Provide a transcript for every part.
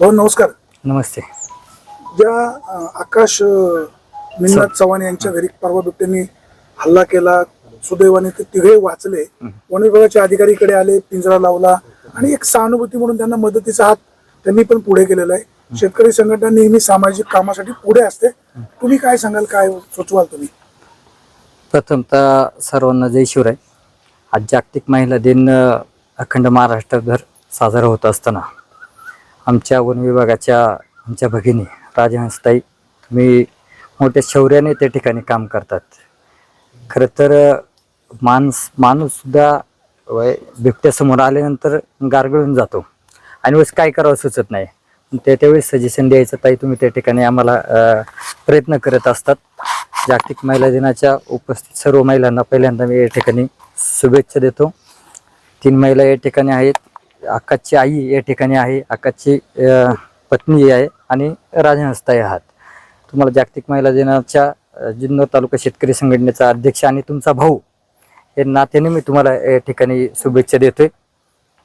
भाऊ नमस्कार. नमस्ते. ज्या अं, आकाश अं, निमनाथ चव्हाण यांच्या घरी परवा बिबट्यांनी हल्ला केला सुदैवाने ते तिघे वाचले. वन विभागाचे अधिकारीकडे आले पिंजरा लावला आणि एक सहानुभूती म्हणून त्यांना मदतीचा हात त्यांनी पण पुढे केलेला आहे. शेतकरी संघटना नेहमी सामाजिक कामासाठी पुढे असते. तुम्ही काय सांगाल काय सुचवाल तुम्ही? प्रथमतः सर्वांना जय शिवराय. आज जागतिक महिला दिन अ, अखंड महाराष्ट्रभर साजरा होत असताना. आमच्या वन विभागाच्या आमच्या भगिनी राजहंसताई तुम्ही मोठ्या शौर्याने त्या ठिकाणी काम करतात. खरं तर अ, माणस माणूससुद्धा वय बिबट्यासमोर आल्यानंतर गारगळून जातो. आणि वेळेस काय करावं सुचत नाही. ते त्यावेळेस सजेशन द्यायचं ताई तुम्ही त्या ठिकाणी आम्हाला प्रयत्न करत असतात. जागतिक महिला दिनाच्या उपस्थित सर्व महिलांना पहिल्यांदा मी या ठिकाणी शुभेच्छा देतो. तीन महिला या ठिकाणी आहेत. अक्काची आई या ठिकाणी आहे अक्काची पत्नी आहे आणि राजहंसताई आहात. तुम्हाला जागतिक महिला दिनाच्या जिन्नर जुन्नर तालुका शेतकरी संघटनेचा अध्यक्ष आणि तुमचा भाऊ हे नात्याने मी तुम्हाला या ठिकाणी शुभेच्छा देतोय.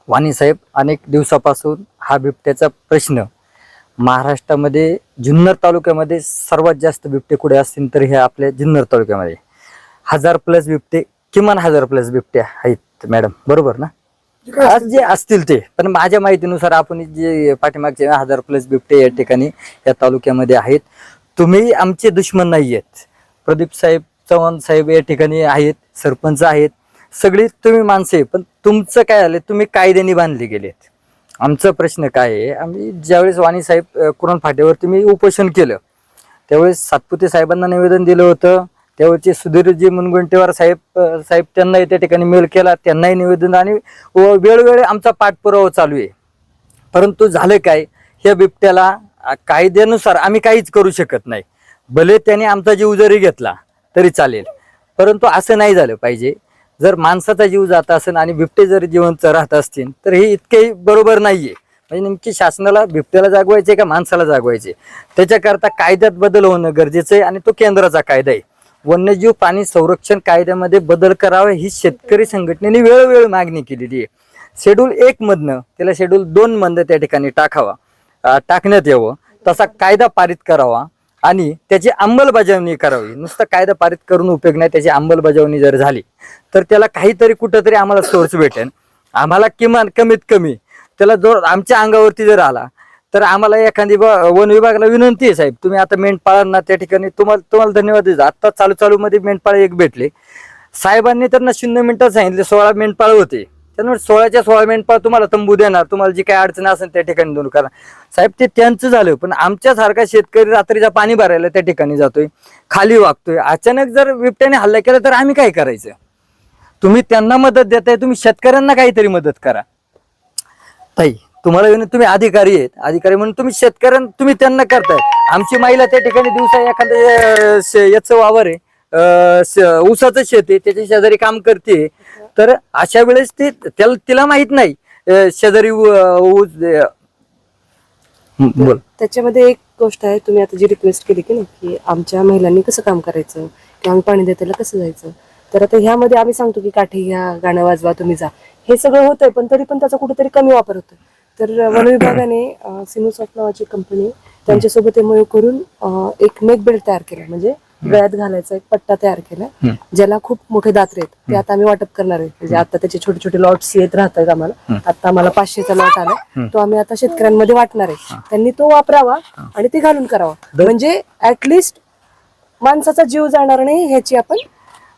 वाणी साहेब अनेक दिवसापासून हा बिबट्याचा प्रश्न. महाराष्ट्रामध्ये जुन्नर तालुक्यामध्ये सर्वात जास्त बिबटे कुठे असतील तर हे आपल्या जुन्नर तालुक्यामध्ये. हजार प्लस बिबटे किमान हजार प्लस बिबटे आहेत मॅडम. बरोबर ना? आज जे असतील ते. पण माझ्या माहितीनुसार आपण जे पाठीमागचे हजार प्लस बिबटे या ठिकाणी या तालुक्यामध्ये आहेत. तुम्ही आमचे दुश्मन नाही आहेत. प्रदीप साहेब चव्हाण साहेब या ठिकाणी आहेत सरपंच आहेत. सगळी तुम्ही माणसे आहे. पण तुमचं काय आलं? तुम्ही कायद्याने बांधले गेलेत. आमचा प्रश्न काय आहे? आम्ही ज्यावेळेस वाणी साहेब कुरण फाट्यावर तुम्ही उपोषण केलं त्यावेळेस सातपुते साहेबांना निवेदन दिलं होतं. त्यावेळेचे सुधीरजी मुनगुंटेवार साहेब साहेब त्यांनाही त्या ठिकाणी मेल केला त्यांनाही निवेदन आणि व वेळोवेळी आमचा पाठपुरावा चालू आहे. परंतु झालं काय? ह्या बिबट्याला कायद्यानुसार आम्ही काहीच करू शकत नाही. भले त्याने आमचा जीव जरी घेतला तरी चालेल. परंतु असं नाही झालं पाहिजे. जर माणसाचा जीव जात असेल आणि बिबटे जर जिवंत राहत असतील तर हे इतकेही बरोबर नाहीये. म्हणजे नेमकी शासनाला बिबट्याला जागवायचे का माणसाला जागवायचे त्याच्याकरता कायद्यात बदल होणं गरजेचं आहे आणि तो केंद्राचा कायदा आहे. वन्यजीव प्राणी संरक्षण कायद्यामध्ये बदल करावा ही शेतकरी संघटनेने वेळोवेळी मागणी केलेली आहे. शेड्यूल एक मधनं त्याला शेड्यूल दोन मधनं त्या ठिकाणी टाकावा टाकण्यात यावं. तसा कायदा पारित करावा आणि त्याची अंमलबजावणी करावी. नुसतं कायदा पारित करून उपयोग नाही त्याची अंमलबजावणी जर झाली तर त्याला काहीतरी कुठंतरी आम्हाला सोर्स भेटेल. आम्हाला किमान कमीत कमी त्याला जो आमच्या अंगावरती जर आला तर आम्हाला एखादी वन विभागाला विनंती आहे साहेब. तुम्ही आता मेंढपाळांना त्या ठिकाणी तुम्हाला तुम्हाला धन्यवाद देतो. आत्ता चालू चालू मध्ये मेंढपाळ एक भेटले. साहेबांनी तर ना शून्य मिनिटात सांगितले सोळा मेंढपाळ होते. त्यामुळे सोळाच्या सोळा मेंढपाळ तुम्हाला तंबू देणार. तुम्हाला जी काही अडचण असेल त्या ठिकाणी दूर करा. साहेब ते त्यांचं झालं पण आमच्यासारखा शेतकरी रात्रीचा पाणी भरायला त्या ठिकाणी जातोय. खाली वागतोय. अचानक जर बिबट्याने हल्ला केला तर आम्ही काय करायचं? तुम्ही त्यांना मदत देताय तुम्ही शेतकऱ्यांना काहीतरी मदत करा. ताई तुम्हाला येऊन तुम्ही अधिकारी आहेत. अधिकारी म्हणून तुम्ही शेतकऱ्या तुम्ही त्यांना करताय. आमची महिला त्या ठिकाणी दिवसा एखाद्या शे- याचं वावर आहे. ऊसाचं शेत आहे. त्याच्या शेजारी काम करते. तर अशा वेळेस ती त्याला तिला माहीत नाही. शेजारी ऊ- ऊस बोल. त्याच्यामध्ये एक गोष्ट आहे. तुम्ही आता जी रिक्वेस्ट केली की नाही की आमच्या महिलांनी कसं काम करायचं? किंवा आम्ही पाणी देताना कसं जायचं? तर आता ह्यामध्ये आम्ही सांगतो की काठी घ्या गाणं वाजवा तुम्ही जा. हे सगळं होतंय पण तरी पण त्याचा कुठेतरी कमी वापर होतोय. तर वन विभागाने सिनोसॉफ्ट नावाची कंपनी त्यांच्यासोबत एमओयू करून एक नेक बेल्ट तयार केला. म्हणजे गळ्यात घालायचा एक पट्टा तयार केला. ज्याला खूप मोठे दात्रे आहेत. ते आता आम्ही वाटप करणार आहे. म्हणजे आता त्याचे छोटे छोटे लॉट्स येत राहतात आम्हाला. आता आम्हाला पाचशेचा लॉट आला. तो आम्ही आता शेतकऱ्यांमध्ये वाटणार आहे. त्यांनी तो वापरावा आणि ते घालून करावा. म्हणजे ऍटलिस्ट माणसाचा जीव जाणार नाही ह्याची आपण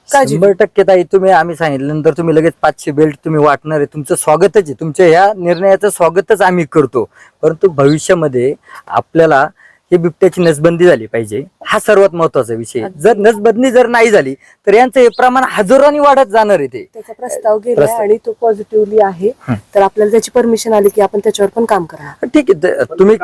काळजी शंभर टक्के ताई तुम्ही आम्ही सांगितल्यानंतर तुम्ही लगेच पाचशे बेल्ट तुम्ही वाटणार आहे. तुमचं स्वागतच आहे. तुमच्या ह्या निर्णयाचं स्वागतच आम्ही करतो. परंतु भविष्यामध्ये आपल्याला ही बिबट्याची नसबंदी झाली पाहिजे. हा सर्वात महत्त्वाचा विषय आहे. जर नसबंदी जर नाही झाली तर यांचं हे प्रमाण हजारांनी वाढत जाणार आहे ते. त्याचा प्रस्ताव गेला प्रस्ताव. आणि तो पॉझिटिव्हली आहे. तर आपल्याला त्याची परमिशन आली की आपण त्याच्यावर पण काम करणार ठीक आहे. त- तुम्ही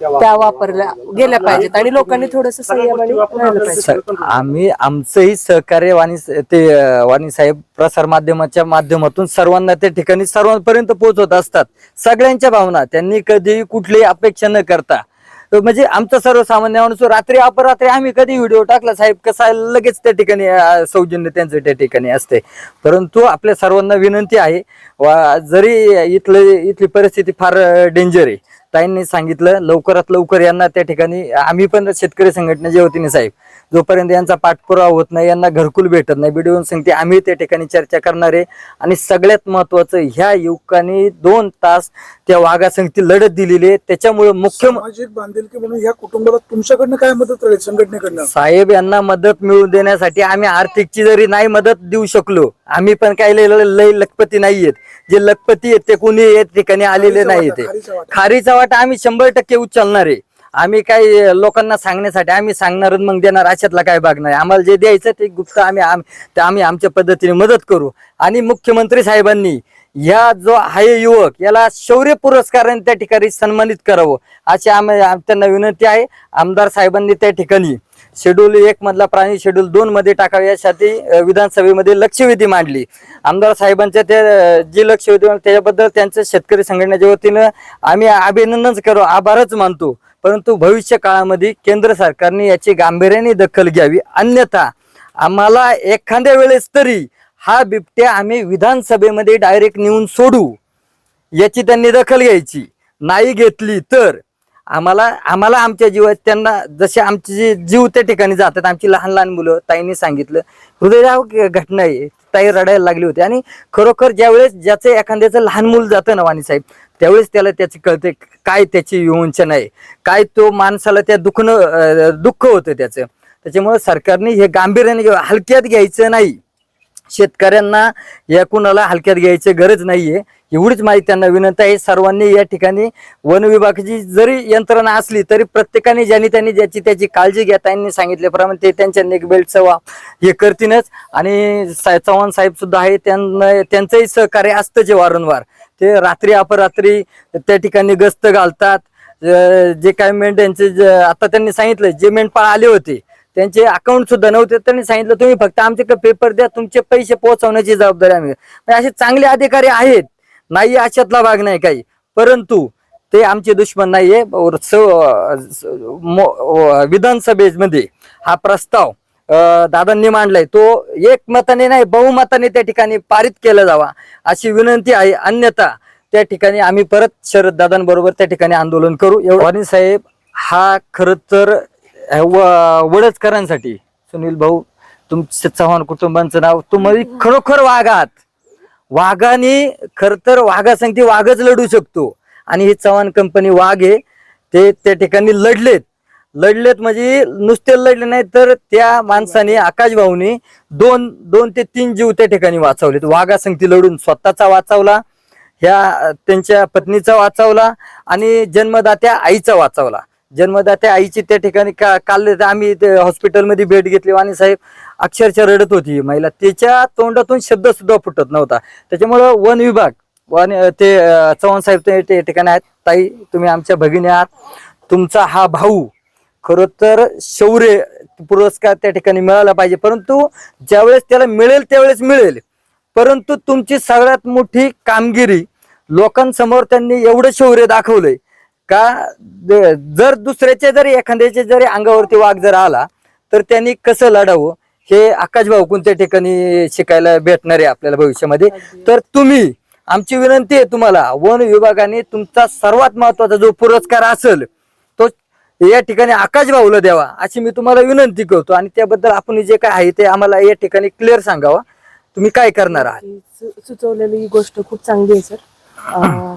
त्या वापरल्या गेल्या पाहिजेत. आणि लोकांनी थोडस राहिलं पाहिजे आम्ही आमचंही सहकार्य वाणी ते अं, वाणी साहेब प्रसार माध्यमाच्या माध्यमातून सर्वांना त्या ठिकाणी सर्वांपर्यंत पोहोचवत असतात. सगळ्यांच्या भावना त्यांनी कधी कुठलीही अपेक्षा न करता तर म्हणजे आमचा सर्वसामान्य माणूस रात्री अपरात्री आम्ही कधी व्हिडिओ टाकला साहेब कसा लगेच त्या ठिकाणी सौजन्य त्यांचं त्या ठिकाणी असते. परंतु आपल्या सर्वांना विनंती आहे वा जरी इथलं इथली परिस्थिती फार डेंजर आहे ताईंनी सांगितलं लवकरात लवकर यांना त्या ठिकाणी आम्ही पण शेतकरी संघटनेच्या वतीने साहेब जोपर्यंत यांचा पाठपुरावा होत नाही यांना घरकुल भेटत नाही. बीडीओ सांगते आम्ही त्या ठिकाणी चर्चा करणार आहे. आणि सगळ्यात महत्वाचं ह्या युवकांनी दोन तास त्या वाघासंगती लढत दिलेली आहे. त्याच्यामुळे मुख्य सामाजिक बांधिलकी म्हणून या कुटुंबाला तुमच्याकडनं काय मदत राहील संघटनेकडनं? साहेब यांना मदत मिळवून देण्यासाठी आम्ही आर्थिकची जरी नाही मदत देऊ शकलो आम्ही पण काही लय लय लखपती नाहीयेत. जे लखपती आहेत ते कोणी या ठिकाणी आलेले खारीचा नाही वाटा, ते खारीचा वाटा. खारीचा वाटा आम्ही शंभर टक्के उचलणार आहे. आम्ही काही लोकांना सांगण्यासाठी आम्ही सांगणार मग देणार अशातला काय भाग नाही. आम्हाला जे द्यायचं ते गुप्त आम्ही आम- आम्ही आमच्या पद्धतीने मदत करू. आणि मुख्यमंत्री साहेबांनी या जो आहे युवक याला शौर्य पुरस्काराने त्या ठिकाणी सन्मानित करावं अशी आम्ही त्यांना विनंती आहे. आमदार साहेबांनी त्या ठिकाणी शेड्यूल एक मधला प्राणी शेड्यूल दोन मध्ये टाकावे यासाठी विधानसभेमध्ये लक्षवेधी मांडली. आमदार साहेबांच्या त्या जी लक्षवेधी मांडली त्याच्याबद्दल त्यांचं शेतकरी संघटनेच्या वतीनं आम्ही अभिनंदनच करू आभारच मानतो. परंतु भविष्य काळामध्ये केंद्र सरकारने याची गांभीर्याने दखल घ्यावी. अन्यथा आम्हाला एखाद्या वेळेस तरी हा बिबट्या आम्ही विधानसभेमध्ये डायरेक्ट नेऊन सोडू याची त्यांनी दखल घ्यायची. नाही घेतली तर आम्हाला आम्हाला आमच्या जीवात त्यांना जसे आमचे जे जीव त्या ठिकाणी जातात आमची लहान लहान मुलं ताईंनी सांगितलं हृदयराव घटना आहे ताई रडायला लागली होती. आणि खरोखर ज्यावेळेस ज्याचं एखाद्याचं लहान मूल जातं ना वाणीसाहेब त्यावेळेस त्याला त्याची कळते काय त्याची विवंचन आहे काय तो माणसाला त्या दुखणं दुःख होतं त्याचं. त्याच्यामुळे सरकारने हे गांभीर्याने घ्यावं, हलक्यात घ्यायचं नाही. शेतकऱ्यांना या कुणाला हलक्यात घ्यायची गरज नाहीये. एवढीच माहिती त्यांना विनंती आहे. सर्वांनी या ठिकाणी वन विभागाची जरी यंत्रणा असली तरी प्रत्येकाने ज्यांनी त्यांनी ज्याची त्याची काळजी घ्या त्यांनी सांगितल्याप्रमाणे ते त्यांच्या नेकबेल्टचं वा हे करतीलच. आणि सा- चव्हाण साहेब सुद्धा आहे त्यांना त्यांचंही सहकार्य असतं जे वारंवार. ते रात्री अपरात्री त्या ठिकाणी गस्त घालतात. जे काही मेंढ्यांचे जे- आता त्यांनी सांगितलं जे मेंढपाळ आले होते त्यांचे अकाउंट सुद्धा नव्हते. त्यांनी सांगितलं तुम्ही फक्त आमचे पेपर द्या तुमचे पैसे पोहोचवण्याची जबाबदारी आम्ही. म्हणजे असे चांगले अधिकारी आहेत. नाही अशातला भाग नाही काही. परंतु ते आमचे दुश्मन नाहीये. स- मो- विधानसभेमध्ये हा प्रस्ताव दादांनी मांडलाय. तो एकमताने नाही बहुमताने त्या ठिकाणी पारित केला जावा अशी विनंती आहे. अन्यथा त्या ठिकाणी आम्ही परत शरद दादांबरोबर त्या ठिकाणी आंदोलन करू. एवढा साहेब हा खर तर व- वडचकरांसाठी सुनील भाऊ तुमच्या चव्हाण कुटुंबांचं नाव तुम्ही खरोखर वाघ आहात वाघाने खर तर वाघासंगती वाघच लढू शकतो. आणि ही चव्हाण कंपनी वाघ आहे. ते त्या ठिकाणी लढलेत. लढलेत म्हणजे नुसते लढले नाही तर त्या माणसाने आकाश भाऊने दोन दोन ते तीन जीव त्या ठिकाणी वाचवलेत. वाघासंगती लढून स्वतःचा वाचवला ह्या त्यांच्या पत्नीचा वाचवला आणि जन्मदात्या आईचा वाचवला. जन्मदात्या आईची त्या ठिकाणी का काल आम्ही ते हॉस्पिटलमध्ये भेट घेतली आणि साहेब अक्षरशः रडत होती महिला. त्याच्या तोंडातून शब्द सुद्धा फुटत नव्हता. त्याच्यामुळं वन विभाग वन ते चव्हाण साहेब ते ते ठिकाणी आहेत. ताई तुम्ही आमच्या भगिनी आहात. तुमचा हा भाऊ खरं तर शौर्य पुरस्कार त्या ठिकाणी मिळाला पाहिजे. परंतु ज्यावेळेस त्याला मिळेल त्यावेळेस मिळेल. परंतु तुमची सगळ्यात मोठी कामगिरी लोकांसमोर त्यांनी एवढं शौर्य दाखवलंय का जर दुसऱ्याच्या जरी एखाद्याच्या जरी अंगावरती वाघ जर आला तर त्यांनी कसं लढावं? हे आकाश भाऊ कोणत्या ठिकाणी शिकायला भेटणार आहे आपल्याला भविष्यामध्ये. तर तुम्ही आमची विनंती आहे तुम्हाला वन विभागाने तुमचा सर्वात महत्त्वाचा जो पुरस्कार असेल या ठिकाणी आकाश भाऊला द्यावा अशी मी तुम्हाला विनंती करतो. आणि त्याबद्दल आपण जे काय आहे ते आम्हाला या ठिकाणी क्लिअर सांगावा. तुम्ही काय करणार आहात? सु- सुचवलेली गोष्ट खूप चांगली आहे सर.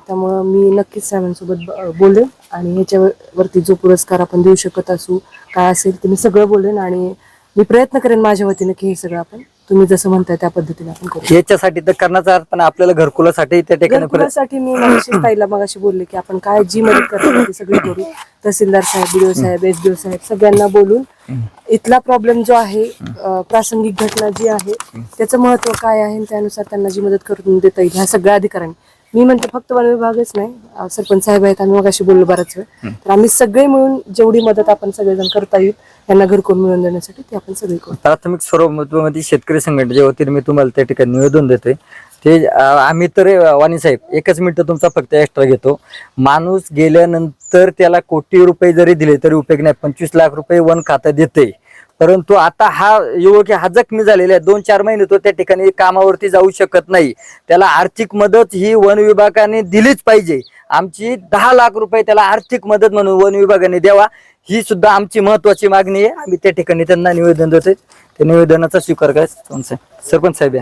त्यामुळं मी नक्कीच साहेबांसोबत बोलेन. आणि ह्याच्यावरती जो पुरस्कार आपण देऊ शकत असू काय असेल ते मी सगळं बोलेन. आणि मी प्रयत्न करेन माझ्या वतीनं की हे सगळं आपण तुम्ही जसं म्हणताय त्या पद्धतीने आपण करू. याच्यासाठी तर करण्याचा अर्थ पण आपल्याला घरकुलासाठी त्या ठिकाणी घरकुलासाठी मी मगाशी ताईला मगाशी बोलले की आपण काय जी मदत करतो ती सगळी करू. तहसीलदार साहेब बीडीओ साहेब एस डी साहेब सगळ्यांना बोलून इथला प्रॉब्लेम जो आहे प्रासंगिक घटना जी आहे त्याचं महत्त्व काय आहे त्यानुसार त्यांना जी मदत करून देता येईल ह्या सगळ्या अधिकाऱ्यांनी. मी म्हणते फक्त वन विभागच नाही. सरपंच साहेब आहेत आम्ही मगाशी बोललो बराच वेळ. तर आम्ही सगळे मिळून जेवढी मदत आपण सगळेजण करता येईल यांना घरकुल मिळवून देण्यासाठी ते आपण सगळे करू. प्राथमिक स्वरूपामध्ये शेतकरी संघटनेच्या वतीने मी तुम्हाला त्या ठिकाणी निवेदन देतोय ते आम्ही तर वाणी साहेब एकच मिनिट तुमचा फक्त एक्स्ट्रा घेतो. माणूस गेल्यानंतर त्याला कोटी रुपये जरी दिले तरी उपयोग नाही पंचवीस लाख रुपये वन खातं देते परंतु आता हा युवक हा जखमी झालेला आहे. दोन चार महिने तो त्या ठिकाणी कामावरती जाऊ शकत नाही. त्याला आर्थिक मदत ही वन विभागाने दिलीच पाहिजे. आमची दहा लाख रुपये त्याला आर्थिक मदत म्हणून वन विभागाने द्यावा. ही सुद्धा आमची महत्वाची मागणी आहे. आम्ही त्या ठिकाणी त्यांना निवेदन देतोय. त्या निवेदनाचा स्वीकार करायचा. तुमचा सरपंच साहेब या.